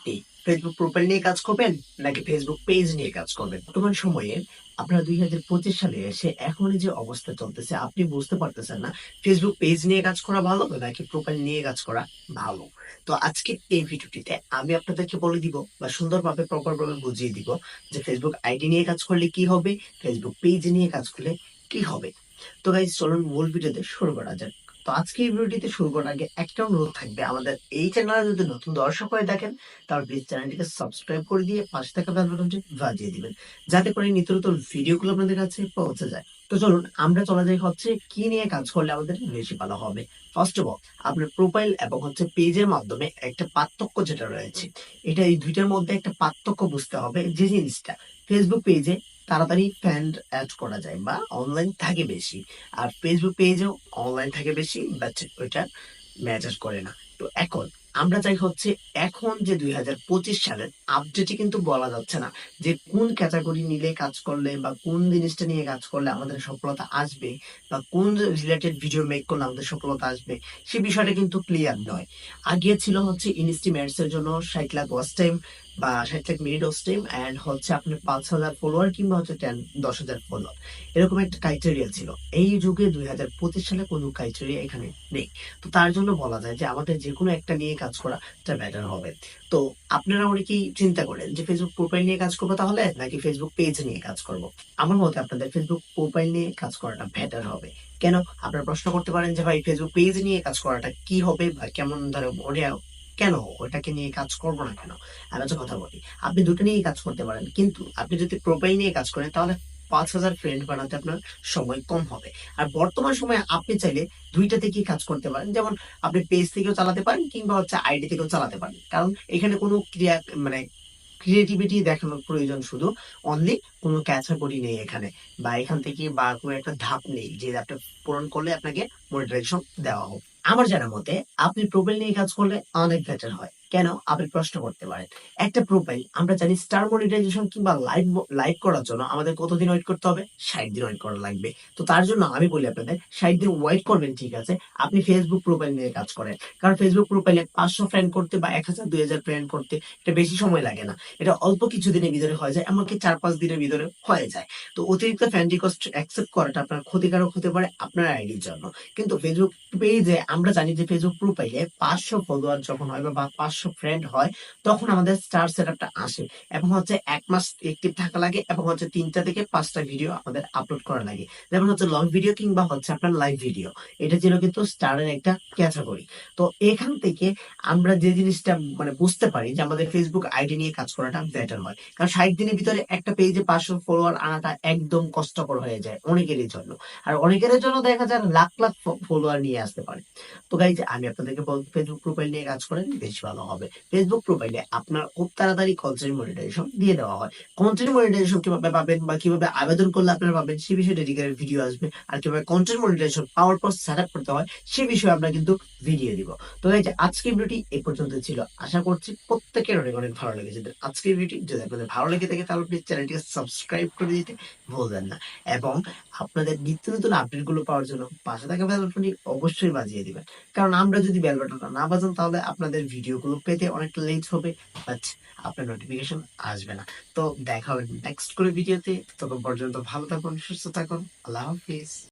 আপনি Facebook profile নিয়ে কাজ করবেন নাকি ফেসবুক পেজ নিয়ে কাজ করবেন? বর্তমান সময়ে আপনার দুই হাজার পঁচিশ সালে এসে এখন যে অবস্থা চলতেছে, আপনি বুঝতে পারতেছেন না ফেসবুক পেজ নিয়ে কাজ করা ভালো নাকি প্রোফাইল নিয়ে কাজ করা ভালো? তো আজকে এই ভিডিওটিতে আমি আপনাদেরকে বলে দিব বা সুন্দরভাবে প্রপার ভাবে বুঝিয়ে দিব যে ফেসবুক আইডি নিয়ে কাজ করলে কি হবে ফেসবুক পেজ নিয়ে কাজ করলে কি হবে। তো গাইজ চলুন মূল ভিডিওতে শুরু করা যাক। তো আজকে এই ভিডিওটিতে শুরু করার আগে একটা অনুরোধ থাকবে। আমাদের এই চ্যানেলে যদি নতুন দর্শক হয়ে দেখেন তাহলে প্লিজ চ্যানেলটিকে সাবস্ক্রাইব করে দিয়ে পাশে থাকা বেল বাটনটি বাজিয়ে দিবেন, যাতে করে নিত্য নতুন ভিডিওগুলো আপনাদের কাছে পৌঁছে যায়। তো চলুন, আমরা চলে যাই হচ্ছে কি নিয়ে কাজ করলে আমাদের বেশি ভালো হবে। ফার্স্ট অফ অল আপনার প্রোফাইল এবং হচ্ছে পেজের মাধ্যমে একটা পার্থক্য যেটা রয়েছে, এটা এই দুইটার মধ্যে একটা পার্থক্য বুঝতে হবে যে জিনিসটা। ফেসবুক পেজে তাড়াতাড়ি ফ্যান অ্যাড করা যায় বা অনলাইন থাকে বেশি। আর ফেসবুক পেজেও অনলাইন থাকে বেশি, বাট ওইটা ম্যাটার করে না। তো এখন আমরা চাই হচ্ছে এখন যে দুই হাজার পঁচিশ সালের আপডেটে কিন্তু বলা যাচ্ছে না যে কোন ক্যাটাগরি নিলে কাজ করলে বা কোন জিনিসটা নিয়ে কাজ করলে আমাদের সফলতা আসবে বা কোন রিলেটেড ভিডিও মেক করলে আমাদের সফলতা আসবে, সে বিষয়টা কিন্তু ক্লিয়ার নয়। আগে ছিল হচ্ছে ইনস্টিমেটস এর জন্য ষাট লাখ ওয়াচ টাইম বা ষাট লাখ মিনিট অ্যান্ড হচ্ছে আপনি পাঁচ হাজার ফলোয়ার কিংবা হচ্ছে টেন দশ হাজার ফলোয়ার এরকম একটা ক্রাইটেরিয়া ছিল। এই যুগে দুই হাজার পঁচিশ সালে কোনো ক্রাইটেরিয়া এখানে নেই। তো তার জন্য বলা যায় যে আমাদের যে কোনো একটা নিয়ে কাজ করাটা বেটার হবে। তো আপনারা অনেকেই চিন্তা করেন যে ফেসবুক প্রোফাইল নিয়ে কাজ করব তাহলে নাকি ফেসবুক পেজ নিয়ে কাজ করব? আমার মতে আপনাদের ফেসবুক প্রোফাইল নিয়ে কাজ করাটা বেটার হবে। কেন? আপনারা প্রশ্ন করতে পারেন যে ভাই ফেসবুক পেজ নিয়ে কাজ করাটা কি হবে বা কেমন ধরে ওরে কেন? ওটাকে নিয়ে কাজ করব না কেন? আমি একটা কথা বলি। আপনি দুটো নিয়ে কাজ করতে পারেন। কিন্তু আপনি যদি প্রোফাইল নিয়ে কাজ করেন, তাহলে পাঁচ হাজার ফ্রেন্ড বানাতে আপনার সময় কম হবে। আর বর্তমান সময়ে আপনি চাইলে দুইটা থেকেই কাজ করতে পারেন। যেমন আপনি পেজ থেকেও চালাতে পারেন কিংবা হচ্ছে আইডি থেকেও চালাতে পারেন। কারণ এখানে কোনো ক্রিয়া মানে ক্রিয়েটিভিটি দেখানোর প্রয়োজন শুধু অনলি কোনো ক্যাটাগরি নেই এখানে। বা এখান থেকে বা কোনো একটা ধাপ নেই। যে ধাপটা পূরণ করলে আপনাকে মনিটাইজেশন দেওয়া হোক। আমার জানা মতে আপনি প্রোফাইল নিয়ে কাজ করলে অনেক বেটার হয়। কেন আপনি প্রশ্ন করতে পারেন? একটা প্রোফাইল আমরা জানি স্টার মনিটাইজেশন কিংবা লাইভ লাইভ করার জন্য আমাদের কতদিন ওয়েট করতে হবে? ষাট দিন ওয়েট করা লাগবে। তো তার জন্য আমি বলি আপনাদের, ষাট দিন ওয়েট করবেন, ঠিক আছে? আপনি ফেসবুক প্রোফাইল নিয়ে কাজ করেন। কারণ ফেসবুক প্রোফাইলে পাঁচশো ফ্রেন্ড করতে বা এক হাজার, দুই হাজার ফ্রেন্ড করতে এটা বেশি সময় লাগে না। এটা অল্প কিছু দিনের ভিতরে হয়ে যায়, এমনকি চার পাঁচ দিনের ভিতরে হয়ে যায়। তো অতিরিক্ত ফ্যান রিকোয়েস্ট অ্যাকসেপ্ট করাটা আপনার ক্ষতিকারক হতে পারে আপনার আইডির জন্য। কিন্তু ফেসবুক পেজে আমরা জানি যে ফেসবুক প্রোফাইলে পাঁচশো ফলোয়ার যখন হয় বা পাঁচশো ফ্রেন্ড হয়, তখন আমাদের স্টার সেট আপটা আসে এবং হচ্ছে এক মাস অ্যাক্টিভ থাকা লাগে এবং হচ্ছে তিনটা থেকে পাঁচটা ভিডিও আমাদের আপলোড করা লাগে। যেমন হচ্ছে লং ভিডিও কিংবা হচ্ছে আপনার লাইভ ভিডিও এটা ছিল কিন্তু স্টারের একটা ক্যাটাগরি তো এখান থেকে আমরা যে জিনিসটা মানে বুঝতে পারি যে আমাদের ফেসবুক আইডি নিয়ে কাজ করাটা বেটার হয়। কারণ ষাট দিনের ভিতরে একটা পেজে পাঁচশো ফলোয়ার আনাটা একদম কষ্টকর হয়ে যায় অনেকেরই জন্য। আর অনেকের জন্য দেখা যায় লাখ লাখ ফলোয়ার নিয়ে আসতে পারে। তো গাইজ আমি আপনাদেরকে ফেসবুক প্রোফাইল নিয়ে কাজ করেন, বেশি ভালো হবে। ফেসবুক প্রোফাইলে আপনার খুব তাড়াতাড়ি কন্টেন্ট মনিটাইজেশন দিয়ে দেওয়া হয়। কন্টেন্ট মনিটাইজেশন কীভাবে পাবেন বা কীভাবে আবেদন করলে আপনারা পাবেন, সে বিষয়ে ডেডিকেটেড ভিডিও আসবে। আর কীভাবে কন্টেন্ট মনিটাইজেশন পাওয়ার পর সেট করতে হয়, সে বিষয়ে আমরা কিন্তু ভিডিও দিব। তো গাইজ আজকের ভিডিওটি এই পর্যন্ত ছিল। আশা করছি প্রত্যেকের অনেক অনেক ভালো লেগেছে। আজকের ভিডিও যদি আপনাদের ভালো লেগে থাকে, তাহলে প্লিজ চ্যানেলটিকে সাবস্ক্রাইব করে দিতে ভুলবেন না। এবং আপনাদের নিত্য নতুন আপডেটগুলো পাওয়ার জন্য পাশে থাকা বেল বাটনটি অবশ্যই বাজিয়ে দিবেন। কারণ আমরা যদি বেল বাটনটা না বাজান, তাহলে আপনাদের ভিডিওগুলো পেতে অনেকটা লেট হবে বাট আপনার নোটিফিকেশন আসবে না। তো দেখা হবে নেক্সট করে ভিডিওতে তখন পর্যন্ত ভালো থাকুন, সুস্থ থাকুন। আল্লাহ হাফিজ।